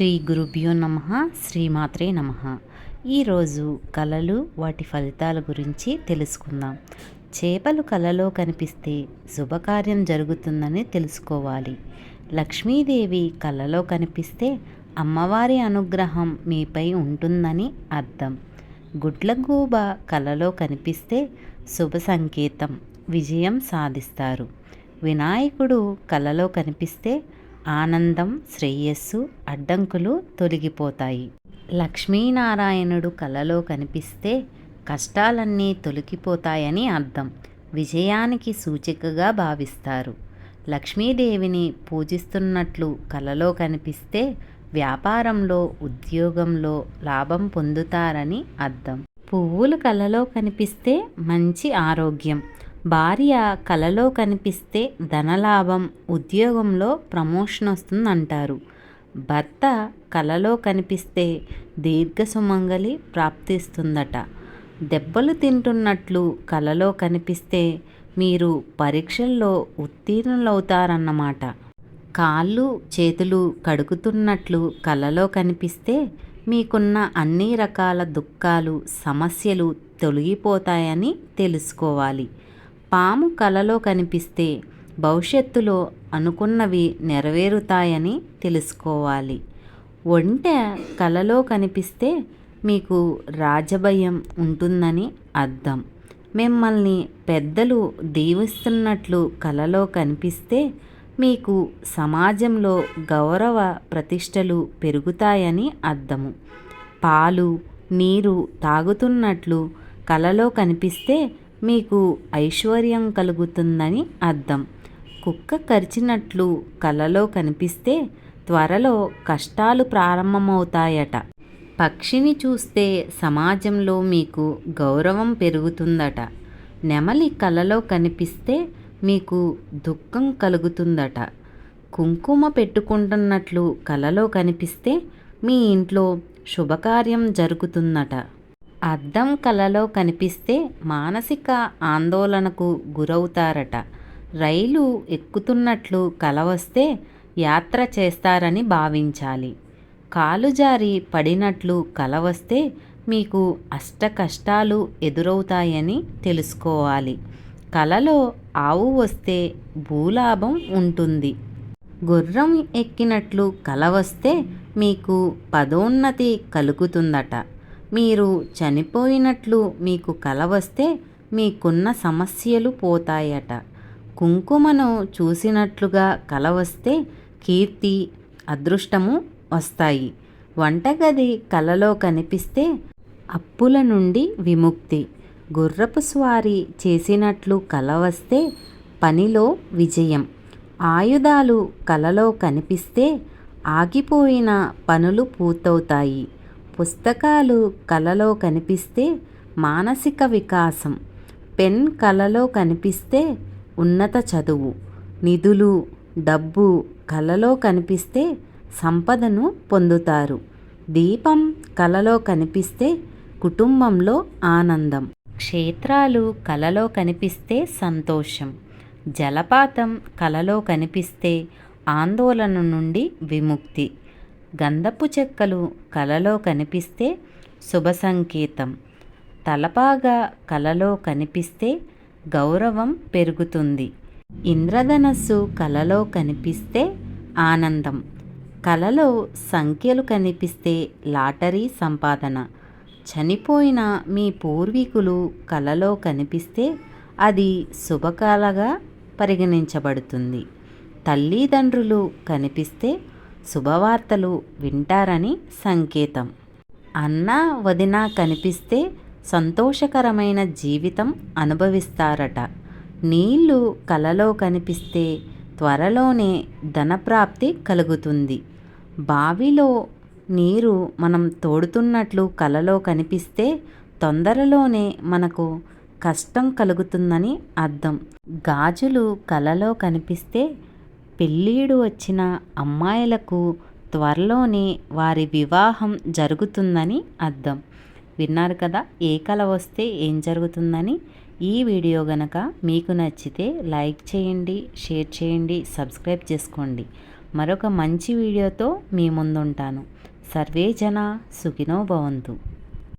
శ్రీ గురుభ్యో నమ శ్రీమాత్రే నమ. ఈరోజు కళలు వాటి ఫలితాల గురించి తెలుసుకుందాం. చేపలు కళలో కనిపిస్తే శుభకార్యం జరుగుతుందని తెలుసుకోవాలి. లక్ష్మీదేవి కళలో కనిపిస్తే అమ్మవారి అనుగ్రహం మీపై ఉంటుందని అర్థం. గుడ్లగూబ కళలో కనిపిస్తే శుభ సంకేతం విజయం సాధిస్తారు. వినాయకుడు కళలో కనిపిస్తే ఆనందం శ్రేయస్సు అడ్డంకులు తొలగిపోతాయి. లక్ష్మీనారాయణుడు కలలో కనిపిస్తే కష్టాలన్నీ తొలగిపోతాయని అర్థం. విజయానికి సూచికగా భావిస్తారు. లక్ష్మీదేవిని పూజిస్తున్నట్లు కలలో కనిపిస్తే వ్యాపారంలో ఉద్యోగంలో లాభం పొందుతారని అర్థం. పువ్వులు కలలో కనిపిస్తే మంచి ఆరోగ్యం. భార్య కలలో కనిపిస్తే ధనలాభం ఉద్యోగంలో ప్రమోషన్ వస్తుందంటారు. భర్త కలలో కనిపిస్తే దీర్ఘ సుమంగలి ప్రాప్తిస్తుందట. దెబ్బలు తింటున్నట్లు కలలో కనిపిస్తే మీరు పరీక్షల్లో ఉత్తీర్ణులవుతారన్నమాట. కాళ్ళు చేతులు కడుగుతున్నట్లు కలలో కనిపిస్తే మీకున్న అన్ని రకాల దుఃఖాలు సమస్యలు తొలగిపోతాయని తెలుసుకోవాలి. పాము కలలో కనిపిస్తే భవిష్యత్తులో అనుకున్నవి నెరవేరుతాయని తెలుసుకోవాలి. ఒంటె కలలో కనిపిస్తే మీకు రాజభయం ఉంటుందని అర్థం. మిమ్మల్ని పెద్దలు దీవిస్తున్నట్లు కలలో కనిపిస్తే మీకు సమాజంలో గౌరవ ప్రతిష్టలు పెరుగుతాయని అర్థము. పాలు నీరు తాగుతున్నట్లు కలలో కనిపిస్తే మీకు ఐశ్వర్యం కలుగుతుందని అర్థం. కుక్క కరిచినట్లు కలలో కనిపిస్తే త్వరలో కష్టాలు ప్రారంభమవుతాయట. పక్షిని చూస్తే సమాజంలో మీకు గౌరవం పెరుగుతుందట. నెమలి కలలో కనిపిస్తే మీకు దుఃఖం కలుగుతుందట. కుంకుమ పెట్టుకుంటున్నట్లు కలలో కనిపిస్తే మీ ఇంట్లో శుభకార్యం జరుగుతుందట. అద్దం కలలో కనిపిస్తే మానసిక ఆందోళనకు గురవుతారట. రైలు ఎక్కుతున్నట్లు కల వస్తే యాత్ర చేస్తారని భావించాలి. కాలు జారి పడినట్లు కల వస్తే మీకు అష్ట కష్టాలు ఎదురవుతాయని తెలుసుకోవాలి. కలలో ఆవు వస్తే భూలాభం ఉంటుంది. గుర్రం ఎక్కినట్లు కల వస్తే మీకు పదోన్నతి కలుగుతుందట. మీరు చనిపోయినట్లు మీకు కల వస్తే మీకున్న సమస్యలు పోతాయట. కుంకుమను చూసినట్లుగా కల వస్తే కీర్తి అదృష్టము వస్తాయి. వంటగది కలలో కనిపిస్తే అప్పుల నుండి విముక్తి. గుర్రపు స్వారీ చేసినట్లు కల వస్తే పనిలో విజయం. ఆయుధాలు కలలో కనిపిస్తే ఆగిపోయిన పనులు పూర్తవుతాయి. పుస్తకాలు కలలో కనిపిస్తే మానసిక వికాసం. పెన్ కలలో కనిపిస్తే ఉన్నత చదువు. నిధులు డబ్బు కలలో కనిపిస్తే సంపదను పొందుతారు. దీపం కలలో కనిపిస్తే కుటుంబంలో ఆనందం. క్షేత్రాలు కలలో కనిపిస్తే సంతోషం. జలపాతం కలలో కనిపిస్తే ఆందోళన నుండి విముక్తి. గంధపు చెక్కలు కలలో కనిపిస్తే శుభ సంకేతం తలపాగా కలలో కనిపిస్తే గౌరవం పెరుగుతుంది. ఇంద్రధనస్సు కలలో కనిపిస్తే ఆనందం. కలలో సంఖ్యలు కనిపిస్తే లాటరీ సంపాదన. చనిపోయిన మీ పూర్వీకులు కలలో కనిపిస్తే అది శుభకాలగా పరిగణించబడుతుంది. తల్లిదండ్రులు కనిపిస్తే శుభవార్తలు వింటారని సంకేతం. అన్న వదిన కనిపిస్తే సంతోషకరమైన జీవితం అనుభవిస్తారట. నీళ్ళు కలలో కనిపిస్తే త్వరలోనే ధనప్రాప్తి కలుగుతుంది. బావిలో నీరు మనం తోడుతున్నట్లు కలలో కనిపిస్తే తొందరలోనే మనకు కష్టం కలుగుతుందని అర్థం. గాజులు కలలో కనిపిస్తే పెళ్ళీడు వచ్చిన అమ్మాయిలకు త్వరలోనే వారి వివాహం జరుగుతుందని అర్థం. విన్నారు కదా ఏ కళ వస్తే ఏం జరుగుతుందని? ఈ వీడియో గనక మీకు నచ్చితే లైక్ చేయండి షేర్ చేయండి సబ్స్క్రైబ్ చేసుకోండి. మరొక మంచి వీడియోతో మీ ముందుంటాను. సర్వే జన సుఖినో భవంతు.